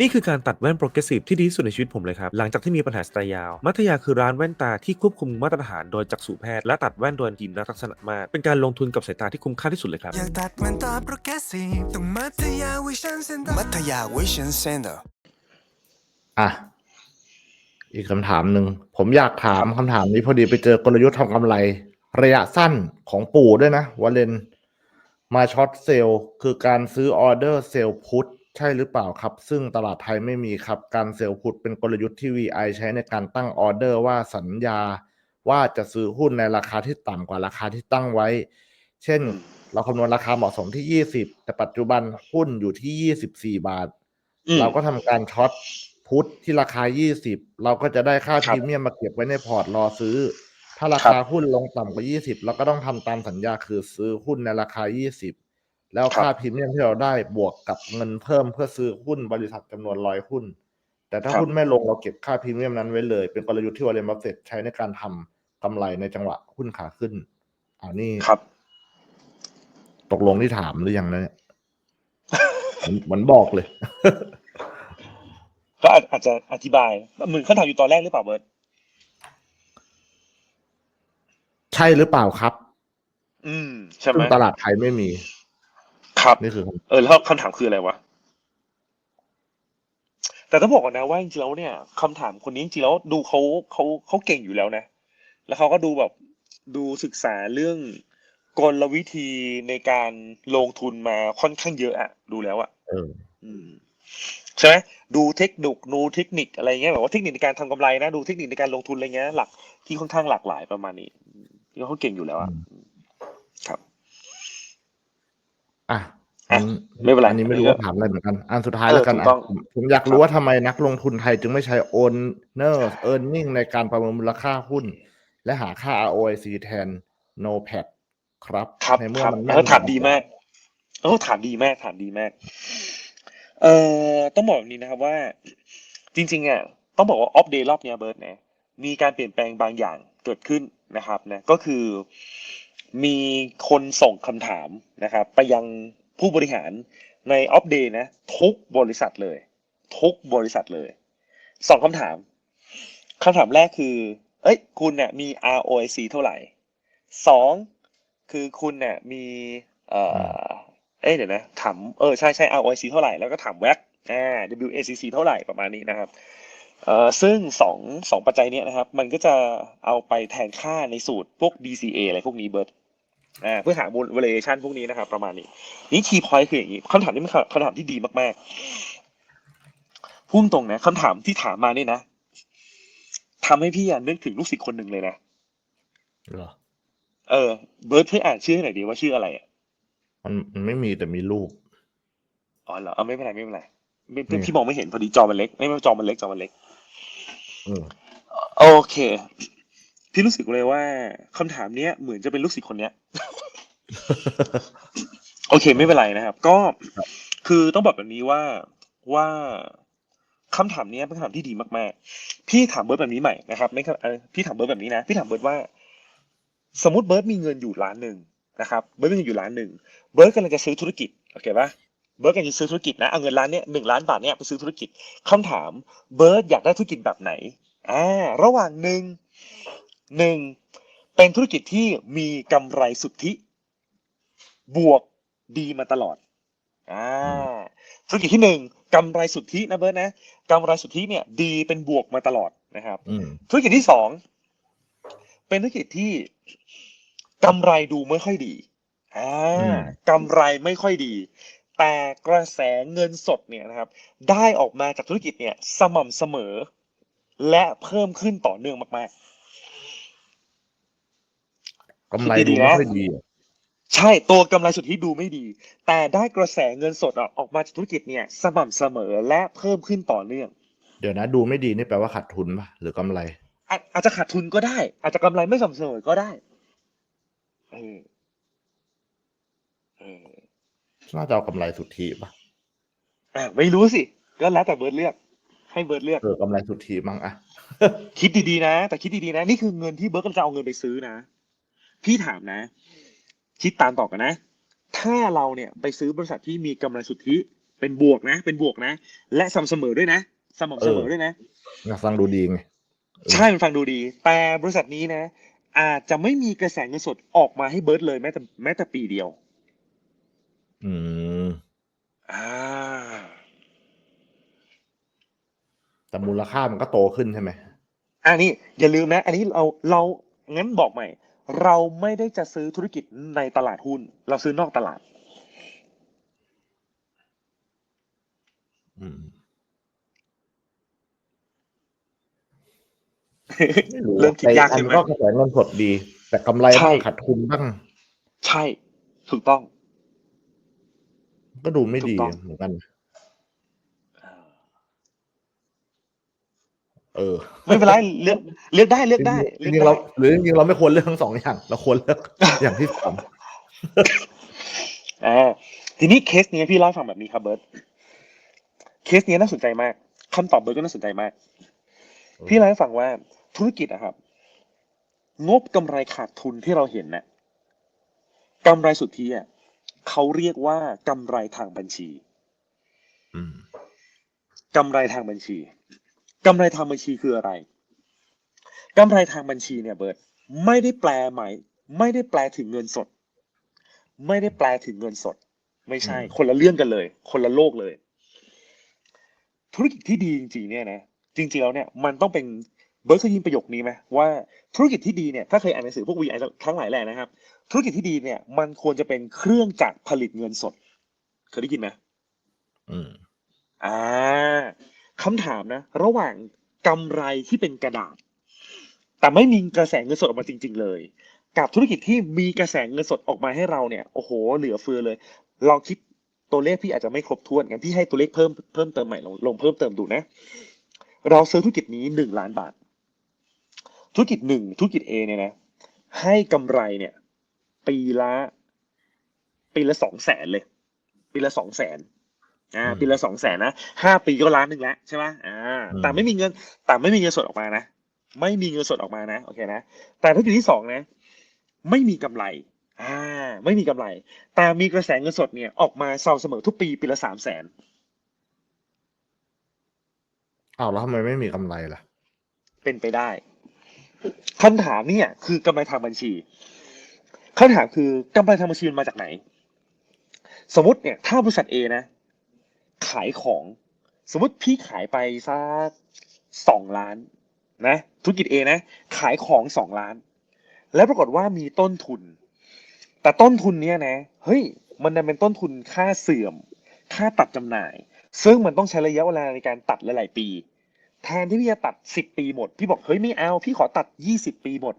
นี่คือการตัดแว่นโปรเกรสซีฟที่ดีที่สุดในชีวิตผมเลยครับ หลังจากที่มีปัญหาสายตายาว มัธยาคือร้านแว่นตาที่ควบคุมมาตรฐานโดยจักษุแพทย์และตัดแว่นโดยทีมนักทักษณะมาก เป็นการลงทุนกับสายตาที่คุ้มค่าที่สุดเลยครับ อยากตัดแว่นตาโปรเกรสซีฟต้องมัธยาวิชันเซ็นเตอร์มัธยาวิชันเซ็นเตอร์อะ อีกคำถามหนึ่ง ผมอยากถามคำถามนี้พอดีไปเจอกลยุทธ์ทำกำไร ระยะสั้นของปู่ด้วยนะวาเลนมาช็อตเซลล์คือการซื้อออเดอร์เซลล์พุท ใช่หรือเปล่าครับ ซึ่งตลาดไทยไม่มีครับ การเซลล์พุทเป็นกลยุทธ์ที่ VI ใช้ในการตั้งออเดอร์ว่าสัญญาว่าจะซื้อหุ้นในราคาที่ต่ำกว่าราคาที่ตั้งไว้ เช่น เราคำนวณราคาเหมาะสมที่ 20 แต่ปัจจุบันหุ้นอยู่ที่ 24 บาทอืมเราก็ทำการช็อตพุทที่ราคา 20 เราก็จะได้ค่าครัพบรีเมียมมาเก็บไว้ในพอร์ตรอซื้อ ถ้าราครัคาบหุ้นลงต่ำกว่า 20 เราก็ต้องทำตามสัญญาคือซื้อหุ้นในราคา 20 แล้วครับค่าพรีเมียมที่เราได้บวกกับเงินเพิ่มเพื่อซื้อหุ้นบริษัทจำนวนร้อยหุ้น แต่ถ้าครับหุ้นไม่ลงเราเก็บค่าพรีเมียมนั้นไว้เลย เป็นกลยุทธ์ที่วอร์เรนบัฟเฟตใช้ในการทำกำไรในจังหวะหุ้นขาขึ้นอ่านี่ครับ ตกลงที่ถามหรือยังนะเนี่ยเหมือนเหมือนบอกเลย ก็อาจอาจจะอธิบายเหมือนคำถามอยู่ตอนแรกหรือเปล่าเบิร์ตใช่หรือเปล่าครับ อืมใช่ไหมซึ่งตลาดไทยไม่มี ครับนี่คือคำเออแล้วคำถามคืออะไรวะแต่ต้องบอกก่อนนะว่าจริงๆแล้วเนี่ยคำถามคนนี้จริงๆแล้วดูเขาเขาเขาเก่งอยู่แล้วนะ แล้วเขาก็ดูแบบดูศึกษาเรื่องกลวิธีในการลงทุนมาค่อนข้างเยอะอะดูแล้วอะเอออืมใช่ไหมดูเทคนิคดูเทคนิคอะไรเงี้ยแบบว่าเทคนิคในการทำกำไรนะดูเทคนิคในการลงทุนอะไรเงี้ยหลักที่ค่อนข้างหลากหลายประมาณนี้อืมที่เขาเก่งอยู่แล้วอะครับ อะอะอันไม่เป็นไรอันนี้ไม่รู้อันนี้ก็ว่าถามอะไรเหมือนกัน อันสุดท้ายเออแล้วกันถูกอะต้องผมผมอยากรู้ว่าทำไมนักลงทุนไทยจึงไม่ใช้ owner earning ในการประเมินมูลค่าหุ้น และหาค่า ROIC แทน no p a c ครับครับในเมื่อครับมันเออถามดีมากเออถามดีมากถามดีมาก เอ่อต้องบอกแบบนี้นะครับว่า จริงๆอะต้องบอกว่าออฟเดย์รอบเนี้ยเบิร์ดนะมีการเปลี่ยนแปลงบางอย่างเกิดขึ้นนะครับนะก็คือ มีคนส่งคำถามนะครับ ไปยังผู้บริหารในออฟเดย์นะ ทุกบริษัทเลย ทุกบริษัทเลยสองคำถามคำถามแรกคือ เอ้ย คุณเนี่ยมี ROIC เท่าไหร่สองคือคุณเนี่ยมี เอ่อ เอ้ยเดี๋ยวนะถามเออใช่ใช่ ROIC เท่าไหร่แล้วก็ถามแวกอ่า WACC เท่าไหร่ประมาณนี้นะครับ เอ่อซึ่งสองสองปัจจัยเนี้ยนะครับ มันก็จะเอาไปแทนค่าในสูตรพวก DCA อะไรพวกนี้เบิร์ดอ่าเพื่อหา valuation พวกนี้นะครับ ประมาณนี้นี่ key point คืออย่างนี้คำถามนี้เป็นคำถามที่ดีมากๆพุ่งตรงนะคำถามที่ถามมาเนี่ยนะทำให้พี่อะนึกถึงลูกศิษย์คนหนึ่งเลยนะเหรอเออเบิร์ดช่วยอ่านชื่อให้หน่อยดีว่าชื่ออะไรอะมันมันไม่มีแต่มีรูปอ๋อเหรอเอาไม่เป็นไรไม่เป็นไรไม่อืมพี่มองไม่เห็นพอดีจอมันเล็ก ไม่ไม่จอมันเล็กจอมันเล็กเออโอเค พี่รู้สึกเลยว่าคำถามเนี้ยเหมือนจะเป็นลูกศิษย์คนเนี้ย โอเค ไม่เป็นไรนะครับ ก็คือต้องบอกแบบนี้ว่าว่าคำถามเนี้ยเป็นคำถามที่ดีมากๆ พี่ถามเบิร์ดแบบนี้ใหม่นะครับ ไม่ครับเออพี่ถามเบิร์ดแบบนี้นะ พี่ถามเบิร์ดว่า สมมติเบิร์ดมีเงินอยู่ล้านหนึ่งนะครับ เบิร์ดมีเงินอยู่ล้านหนึ่ง เบิร์ดกำลังจะซื้อธุรกิจ โอเคปะ เบิร์ดกำลังจะซื้อธุรกิจนะเอาเงินล้านเนี้ยหนึ่งล้านบาทเนี้ยไปซื้อธุรกิจคำถามเบิร์ดอยากได้ธุรกิจแบบไหนอ่าระหว่างหนึ่งหนึ่งเป็นธุรกิจที่มีกำไรสุทธิ บวกดีมาตลอดอ่าธุรกิจที่หนึ่งกำไรสุทธินะเบิร์ดนะกำไรสุทธิเนี่ย ดีเป็นบวกมาตลอดนะครับอืมธุรกิจที่สองเป็นธุรกิจที่กำไรดูไม่ค่อยดีอ่าอืมกำไรไม่ค่อยดี แต่กระแสเงินสดเนี่ยนะครับ ได้ออกมาจากธุรกิจเนี่ย สม่ำเสมอ และเพิ่มขึ้นต่อเนื่องมากกำไรคิดดีดูๆไม่นะค่อยดีอะๆใช่ตัวกำไรสุทธิดูไม่ดี แต่ได้กระแสเงินสดออกมาจากธุรกิจเนี่ย สม่ำเสมอและเพิ่มขึ้นต่อเนื่อง เดี๋ยวนะดูไม่ดีนี่แปลว่าขาดทุนป่ะหรือกำไรอาอาจจะขาดทุนก็ได้ อาจจะกำไรไม่สม่ำเสมอก็ได้เออเออ น่าจะเอากำไรสุทธิป่ะอะไม่รู้สิ ก็แล้วแต่เบิร์ดเลือก ให้เบิร์ดเลือก เออกำไรสุทธิมั้งอะคิดดีๆนะ แต่คิดดีๆนะ นี่คือเงินที่เบิร์ดกำลังจะเอาเงินไปซื้อนะ พี่ถามนะ คิดตามต่อกันนะ ถ้าเราเนี่ยไปซื้อบริษัทที่มีกำไรสุทธิเป็นบวกนะ เป็นบวกนะ และสม่ำเสมอด้วยนะ สม่ำเสมอด้วยนะ นะฟังดูดีไง ใช่มันฟังดูดี แต่บริษัทนี้นะ อาจจะไม่มีกระแสเงินสดออกมาให้เบิร์ดเลยแม้แต่แม้แต่ปีเดียว อืม อ่า แต่มูลค่ามันก็โตขึ้นใช่ไหมอันนี้อย่าลืมนะ อันนี้เราเรางั้นบอกใหม่ เราไม่ได้จะซื้อธุรกิจในตลาดหุ้น เราซื้อนอกตลาด อืมเริ่มคิดยากขึ้นไหมแต่อัก็กระแสเงินสดดี แต่กำไรใช่ บ้างขาดทุนบ้าง ใช่ ถูกต้อง ก็ดูไม่ดีถูกต้องเหมือนกัน เออ ไม่เป็นไรเลือกเลือกได้เลือกได้จเลือกริงๆได้เราหรือจริงๆเราไม่ควรเลือกทั้งสองอย่าง เราควรเลือกอย่างที่สามอ่าทีนี้เคสนี้พี่เล่าให้ฟังแบบนี้ครับเบิร์ตเคสนี้น่าสนใจมากคำตอบเบิร์ตก็น่าสนใจมาก พี่เล่าให้ฟังว่าธุรกิจอะครับ งบกำไรขาดทุนที่เราเห็นนะกำไรสุทธิอะ เขาเรียกว่ากำไรทางบัญชีอืมกำไรทางบัญชีกำไรทางบัญชีคืออะไรกำไรทางบัญชีเนี่ยเบิร์ตไม่ได้แปลหมายไม่ได้แปลถึงเงินสด ไม่ได้แปลถึงเงินสด ไม่ใช่ คนละเรื่องกันเลย คนละโลกเลย ธุรกิจที่ดีจริงๆเนี่ยนะจริงๆแล้วเนี่ยมันต้องเป็น เบิร์ตเคยยินประโยคนี้ไหมว่าธุรกิจที่ดีเนี่ยถ้าเคยอ่านหนังสือพวก VI ทั้งหลายแหล่นะครับ ธุรกิจที่ดีเนี่ย มันควรจะเป็นเครื่องจักรผลิตเงินสด เคยได้ยินไหมอืมอ่าคำถามนะ ระหว่างกำไรที่เป็นกระดาษ แต่ไม่มีกระแสเงินสดออกมาจริง ๆ เลย กับธุรกิจที่มีกระแสเงินสดออกมาให้เราเนี่ยโอ้โห เหลือเฟือเลยลองคิดตัวเลขพี่อาจจะไม่ครบถ้วนงั้นพี่ให้ตัวเลขเพิ่มเพิ่มเติมใหม่ลงลงเพิ่มเติมดูนะ เราซื้อธุรกิจนี้หนึ่งล้านบาท ธุรกิจหนึ่งธุรกิจ A เนี่ยนะให้กำไรเนี่ย ปีละปีละสองแสนเลย ปีละสองแสนอ่าอืมปีละสองแสนนะห้าปีก็ล้านหนึ่งแล้วใช่ไหมอ่าอืมแต่ไม่มีเงินแต่ไม่มีเงินสดออกมานะไม่มีเงินสดออกมานะโอเคนะแต่ธุรกิจที่สองนะ ไม่มีกำไรอ่าไม่มีกำไร แต่มีกระแสเงินสดเนี่ยออกมาสม่ำเสมอทุกปีปีละสามแสนอ้าวแล้วทำไมไม่มีกำไรล่ะ เป็นไปได้ คำถามเนี่ยคือกำไรทางบัญชีคำถามคือกำไรทางบัญชีมันมาจากไหน สมมติเนี่ย ถ้าบริษัท A นะ ขายของ สมมติพี่ขายไปสักสองล้าน นะธุรกิจ A นะ ขายของสองล้าน แล้วปรากฏว่ามีต้นทุน แต่ต้นทุนเนี้ยนะเฮ้ยมันเป็นต้นทุนค่าเสื่อม ค่าตัดจำหน่าย ซึ่งมันต้องใช้ระยะเวลาในการตัดหลาย ๆ ปี แทนที่พี่จะตัดสิบปีหมด พี่บอกเฮ้ยไม่เอาพี่ขอตัดยี่สิบปีหมด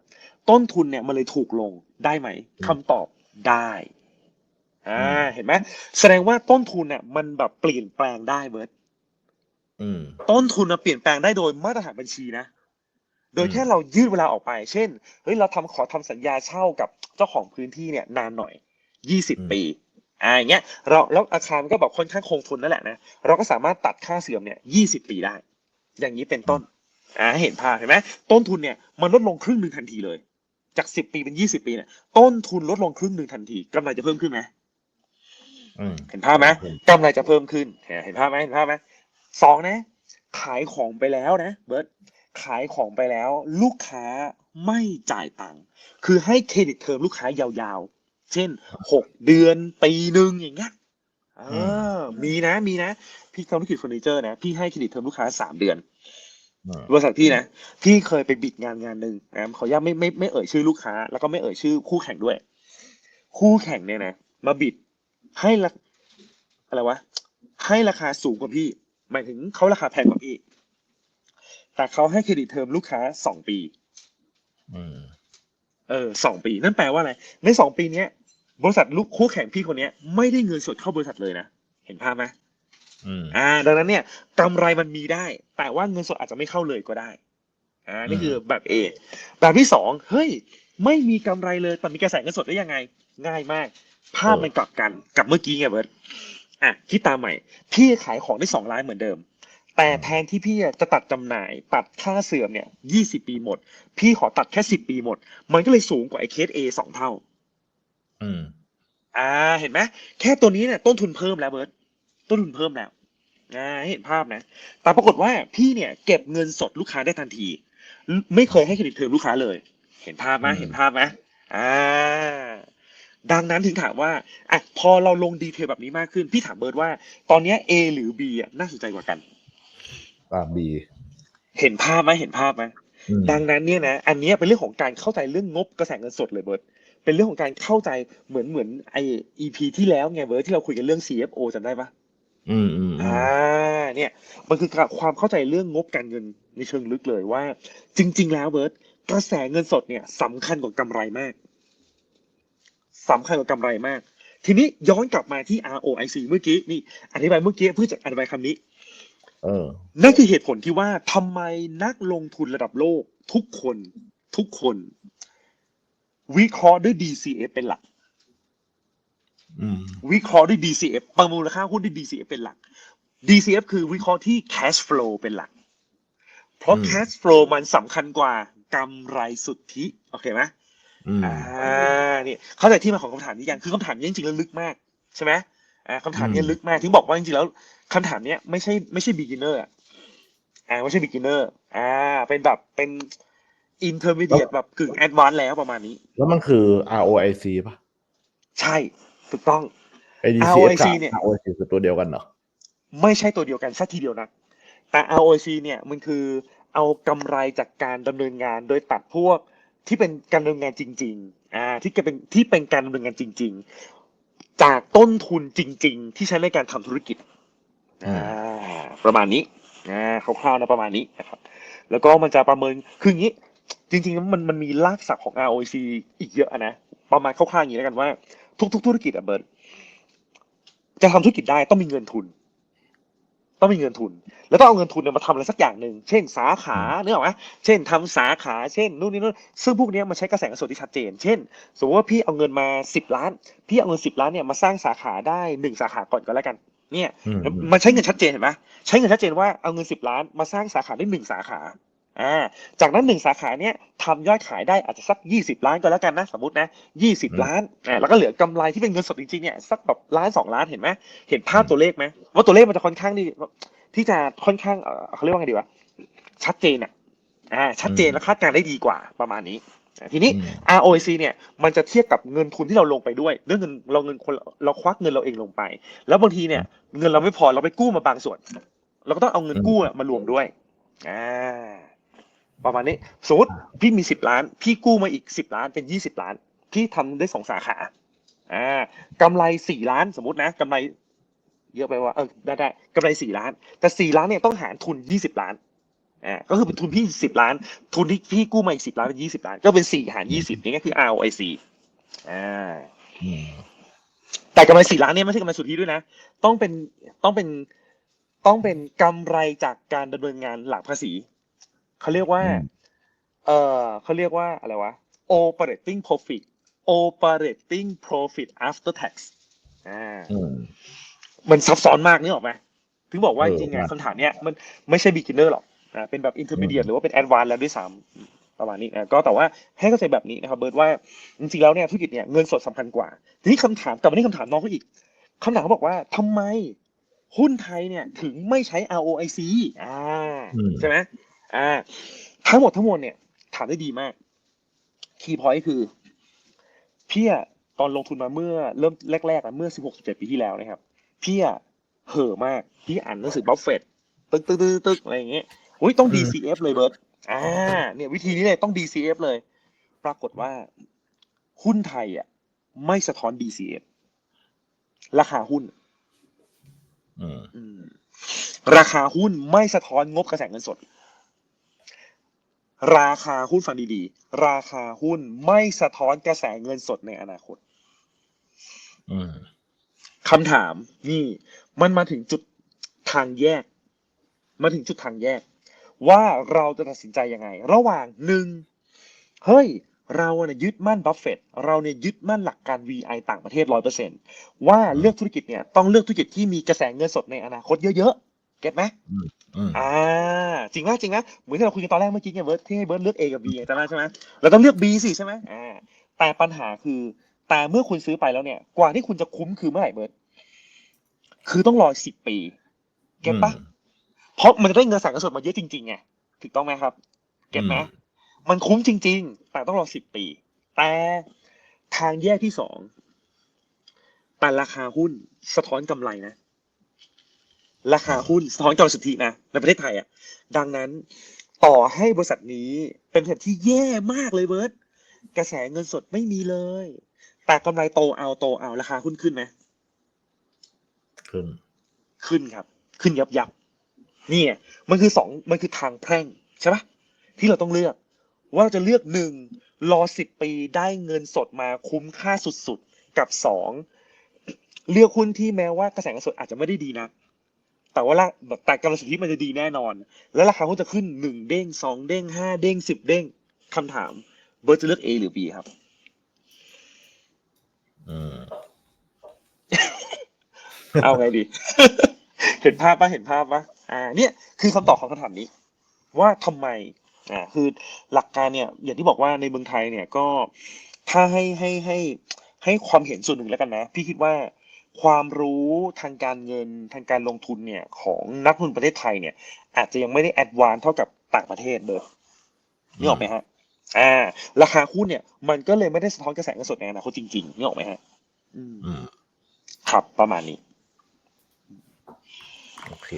ต้นทุนเนี่ยมันเลยถูกลงได้ไหมคำตอบได้อ่าอืมเห็นไหมแสดงว่าต้นทุนเนี่ยมันแบบเปลี่ยนแปลงได้เบิร์ตอืมต้นทุนมันเปลี่ยนแปลงได้โดยมาตรฐานบัญชีนะ โดยแค่เรายืดเวลาออกไป เช่น เฮ้ยเราทำขอทำสัญญาเช่ากับเจ้าของพื้นที่เนี่ย นานหน่อย ยี่สิบอืมปี อ่าอย่างเงี้ย เราแล้วอาคารก็แบบค่อนข้างคงทนนั่นแหละนะ เราก็สามารถตัดค่าเสื่อมเนี่ยยี่สิบปีได้ อย่างนี้เป็นต้น อ่าเห็นภาพเห็นไหมต้นทุนเนี่ยมันลดลงครึ่งหนึ่งทันทีเลย จากสิบปีเป็นยี่สิบปีเนี่ยต้นทุนลดลงครึ่งหนึ่งทันทีกำไรจะเพิ่มขึ้นไหมอืมเห็นภาพไหมเห็นกำไรจะเพิ่มขึ้นเห็นภาพไหมเห็นภาพไหมสองนะ ขายของไปแล้วนะ เบิร์ตขายของไปแล้ว ลูกค้าไม่จ่ายตังค์คือให้เครดิตเทอมลูกค้ายาวๆ เช่นหกเดือนปีหนึ่งอย่างเงี้ย เออ มีนะ มีนะ พี่ทำธุรกิจเฟอร์นิเจอร์นะ พี่ให้เครดิตเทอมลูกค้าสามเดือนอืมบริษัทพี่นะ พี่เคยไปบิดงานงานหนึ่งนะขออนุญาตไม่ไม่ไม่เอ่ยชื่อลูกค้า แล้วก็ไม่เอ่ยชื่อคู่แข่งด้วย คู่แข่งเนี่ยนะ มาบิดให้ละอะไรวะ ให้ราคาสูงกว่าพี่ หมายถึงเขาราคาแพงกว่าพี่ แต่เขาให้เครดิตเทอมลูกค้าสองปีอืมเออสองปี นั่นแปลว่าอะไร ในสองปีเนี้ย บริษัทลูกคู่แข่งพี่คนเนี้ยไม่ได้เงินสดเข้าบริษัทเลยนะ เห็นภาพไหมอืมอ่า ดังนั้นเนี่ยกำไรมันมีได้ แต่ว่าเงินสดอาจจะไม่เข้าเลยก็ได้ อ่า นี่คือแบบ A แบบที่สองเฮ้ย ไม่มีกำไรเลยแต่มีกระแสเงินสดได้ยังไง ง่ายมาก ภาพมันกลับกันกับเมื่อกี้ไงเบิร์ตอะคิดตามใหม่ พี่ขายของได้สองล้านเหมือนเดิม แต่แทนที่พี่จะตัดจำหน่าย ตัดค่าเสื่อมเนี่ยยี่สิบปีหมด พี่ขอตัดแค่สิบปีหมด มันก็เลยสูงกว่าไอ้เคส A สองเท่า อืม อ่า เห็นไหมแค่ตัวนี้เนี่ยต้นทุนเพิ่มแล้วเบิร์ตต้นทุนเพิ่มแล้วอ่าให้เห็นภาพนะ แต่ปรากฏว่าพี่เนี่ย เก็บเงินสดลูกค้าได้ทันที ไม่เคยให้เครดิตเทอมลูกค้าเลย เห็นภาพไหมอืมเห็นภาพไหมอ่า ดังนั้นถึงถามว่าอะพอเราลงดีเทลแบบนี้มากขึ้น พี่ถามเบิร์ดว่า ตอนเนี้ย A หรือ B อะน่าสนใจกว่ากันอ่าบีเห็นภาพไหมเห็นภาพไหมอืมดังนั้นเนี่ยนะ อันเนี้ยเป็นเรื่องของการเข้าใจเรื่องงบกระแสเงินสดเลยเบิร์ด เป็นเรื่องของการเข้าใจเหมือนเหมือนไอ EP ที่แล้วไงเบิร์ดที่เราคุยกันเรื่อง CFO จำได้ปะอืมอืมอือ่ามเนี่ยมันคือความเข้าใจเรื่องงบการเงินในเชิงลึกเลยว่า จริง ๆ แล้วเบิร์ตกระแสเงินสดเนี่ยสำคัญกว่ากำไรมากสำคัญกว่ากำไรมาก ทีนี้ย้อนกลับมาที่ ROIC เมื่อกี้นี่อธิบายเมื่อกี้เพื่อจะอธิบายคำนี้เออนั่นคือเหตุผลที่ว่าทำไมนักลงทุนระดับโลกทุกคนทุกคน วิเคราะห์ด้วย DCF เป็นหลักอืมวิเคราะห์ด้วย DCF ประเมินมูลค่าหุ้นด้วย DCF เป็นหลัก DCF คือวิเคราะห์ที่ cash flow เป็นหลัก เพราะอืม cash flow มันสำคัญกว่ากำไรสุทธิโอเคไหมอืมอ่านี่เข้าใจที่มาของคำถามนี้ยังคือคำถามนี้จริงๆแล้วลึกมากใช่ไหมอ่าคำถามนี้อืมลึกมากถึงบอกว่าจริงๆแล้วคำถามเนี้ยไม่ใช่ไม่ใช่ beginner อะอ่าไม่ใช่ beginner อ่าเป็นแบบเป็น intermediate แบบกึ่ง advanced แล้วประมาณนี้ แล้วมันคือ ROIC ป่ะ ใช่ถูกต้อง ADCF กับ ROIC เนี่ย ROIC คือตัวเดียวกันเหรอ ไม่ใช่ตัวเดียวกันซะทีเดียวนะ แต่ ROIC เนี่ยมันคือเอากำไรจากการดำเนินงานโดยตัดพวกที่เป็นการดำเนินงานจริง ๆ อ่า ที่เป็นที่เป็นการดำเนินงานจริง ๆ จากต้นทุนจริง ๆ ที่ใช้ในการทำธุรกิจอือ่ามประมาณนี้อ่าคร่าวๆนะประมาณนี้นะครับ แล้วก็มันจะประเมินคืออย่างนี้ จริงๆแล้วมันมันมีรากศัพท์ของ ROIC อีกเยอะนะประมาณคร่าวๆอย่างนี้แล้วกันว่า ทุก ๆ ธุรกิจอะเบิร์ดจะทำธุรกิจได้ต้องมีเงินทุน ต้องมีเงินทุน แล้วต้องเอาเงินทุนเนี่ยมาทำอะไรสักอย่างหนึ่งเช่นสาขาเนื้ออกไหมเช่นทำสาขาเช่นนู่นนี่นู่นซึ่งพวกเนี้ยมันใช้กระแสเงินสดที่ชัดเจน เช่น สมมติว่าพี่เอาเงินมาสิบล้าน พี่เอาเงินสิบล้านเนี่ยมาสร้างสาขาได้หนึ่งสาขาก่อนก็แล้วกัน เนี่ยอืมมันใช้เงินชัดเจนเห็นไหมใช้เงินชัดเจนว่าเอาเงินสิบล้านมาสร้างสาขาได้หนึ่งสาขา อ่าจากนั้นหนึ่งสาขาเนี่ยทำยอดขายได้อาจจะสักยี่สิบล้านก็แล้วกันนะ สมมตินะยี่สิบล้านอ่าแล้วก็เหลือกำไรที่เป็นเงินสดจริงๆเนี่ยสักแบบล้านสองล้านเห็นไหมเห็นภาพตัวเลขไหมว่าตัวเลขมันจะค่อนข้างที่ที่จะค่อนข้างเออเขาเรียกว่าไงดีวะชัดเจนอะอ่าชัดเจนและคาดการณ์ได้ดีกว่าประมาณนี้อ่าทีนี้อืม ROIC เนี่ยมันจะเทียบกับเงินทุนที่เราลงไปด้วยเรื่องเงินเราเงินคนเราควักเงินเราเองลงไป แล้วบางทีเนี่ย เงินเราไม่พอเราไปกู้มาบางส่วน เราก็ต้องเอาเงินกู้อะมารวมด้วยอ่า ประมาณนี้ สมมติพี่มีสิบล้าน พี่กู้มาอีกสิบล้านเป็นยี่สิบล้าน พี่ทำได้สองสาขา อ่ากำไรสี่ล้านสมมตินะกำไร เยอะไปว่าเออได้ได้กำไรสี่ล้าน แต่สี่ล้านเนี่ยต้องหารทุนยี่สิบล้านอ่าก็คือเป็นทุนพี่สิบล้าน ทุนที่พี่กู้มาอีกสิบล้านเป็นยี่สิบล้าน ก็เป็นสี่หารยี่สิบนี่ก็คือ ROIC อ่าอืมแต่กำไรสี่ล้านเนี่ยไม่ใช่กำไรสุทธิด้วยนะ ต้องเป็นต้องเป็นต้องเป็นกำไรจากการดำเนินงานหลังภาษี เขาเรียกว่าอืมเออเขาเรียกว่าอะไรวะ operating profit operating profit after tax อ่าอืมมันซับซ้อนมากนึกออกไหมถึงบอกว่าเอจอริงๆอะครับคำถามเนี้ยมันไม่ใช่ beginner หรอกนะเป็นแบบ intermediate อืมหรือว่าเป็น advanced แล้วด้วยซ้ำประมาณนี้นะก็แต่ว่าให้เข้าใจแบบนี้นะครับเบิร์ดว่าจริงๆแล้วเนี่ยธุรกิจเนี่ยเงินสดสำคัญกว่า ทีนี้คำถามกลับมาที่คำถามน้องเขาอีกคำถามเขาบอกว่าทำไมหุ้นไทยเนี่ยถึงไม่ใช้ ROIC อ่าอืมใช่ไหม อ่า ทั้งหมดทั้งมวลเนี่ย ถามได้ดีมาก คีย์พอยต์คือพี่อะตอนลงทุนมาเมื่อเริ่มแรกๆอะเมื่อ16 17ปีที่แล้วนะครับพี่อะเห่อะมากพี่อ่านหนังสือบัฟเฟตตึกตึกตึกตึกอะไรอย่างเงี้ยอุ้ยต้องอืม DCF เลยเบิร์ตอ่า เนี่ยวิธีนี้เลยต้อง DCF เลย ปรากฏว่าหุ้นไทยอะ ไม่สะท้อน DCF ราคาหุ้นอืมอืมราคาหุ้นไม่สะท้อนงบกระแสเงินสด ราคาหุ้นฟังดีๆ ราคาหุ้นไม่สะท้อนกระแสเงินสดในอนาคตอืมคำถามนี่ มันมาถึงจุดทางแยก มาถึงจุดทางแยก ว่าเราจะตัดสินใจยังไง ระหว่างหนึ่งเฮ้ย เราเนี่ยยึดมั่นบัฟเฟตเราเนี่ยยึดมั่นหลักการ VI ต่างประเทศร้อยเปอร์เซ็นว่าเลือกธุรกิจเนี่ยต้องเลือกธุรกิจที่มีกระแสเงินสดในอนาคตเยอะๆ เก็ตไหมอืมอ่าจริงไหมจริงไหมเหมือนที่เราคุยกันตอนแรกเมื่อกี้ไงเบิร์ดที่ให้เบิร์ดเลือก A กับ B ไงจำได้ใช่ไหมเราต้องเลือก B สิใช่ไหมอ่าแต่ปัญหาคือ แต่เมื่อคุณซื้อไปแล้วเนี่ย กว่าที่คุณจะคุ้มคือเมื่อไหร่เบิร์ดคือต้องรอสิบปี เก็ตปะอืมเพราะมันจะได้เงินสั่งเงินสดมาเยอะจริงๆไงถูกต้องไหมครับ เก็ตไหมอืมมันคุ้มจริง ๆ แต่ต้องรอสิบปี แต่ทางแยกที่สองแต่ราคาหุ้นสะท้อนกำไรนะ ราคาหุ้นสะท้อนกำไรสุทธินะในประเทศไทยอะดังนั้นต่อให้บริษัทนี้เป็นบริษัทที่แย่มากเลยเบิร์ตกระแสเงินสดไม่มีเลย แต่กำไรโตเอาโตเอาราคาหุ้นขึ้นไหมขึ้น ขึ้นครับ ขึ้นยับยับนี่ไงมันคือสองมันคือทางแพร่งใช่ปะที่เราต้องเลือก ว่าเราจะเลือกหนึ่งรอสิบปีได้เงินสดมาคุ้มค่าสุดๆ กับสองเลือกหุ้นที่แม้ว่ากระแสเงินสดอาจจะไม่ได้ดีนะ แต่ว่าละแต่กำไรสุทธิมันจะดีแน่นอน แล้วราคาหุ้นจะขึ้นหนึ่งเด้งสองเด้งห้าเด้งสิบเด้งคำถามเบิร์ตจะเลือก A หรือ B ครับอืมเอาไงดี เห็นภาพปะเห็นภาพปะอ่า เนี่ยคือคำตอบของคำถามนี้ ว่าทำไมอ่าคือหลักการเนี่ย อย่างที่บอกว่าในเมืองไทยเนี่ยก็ถ้าให้ให้ให้ให้ความเห็นส่วนหนึ่งแล้วกันนะ พี่คิดว่า ความรู้ทางการเงินทางการลงทุนเนี่ยของนักลงทุนประเทศไทยเนี่ย อาจจะยังไม่ได้แอดวานซ์เท่ากับต่างประเทศเบอร์นึกออกไหมฮะ อ่า ราคาหุ้นเนี่ย มันก็เลยไม่ได้สะท้อนกระแสเงินสดในอนาคตจริงๆนึกออกไหมฮะอืมอืมครับประมาณนี้ โอเค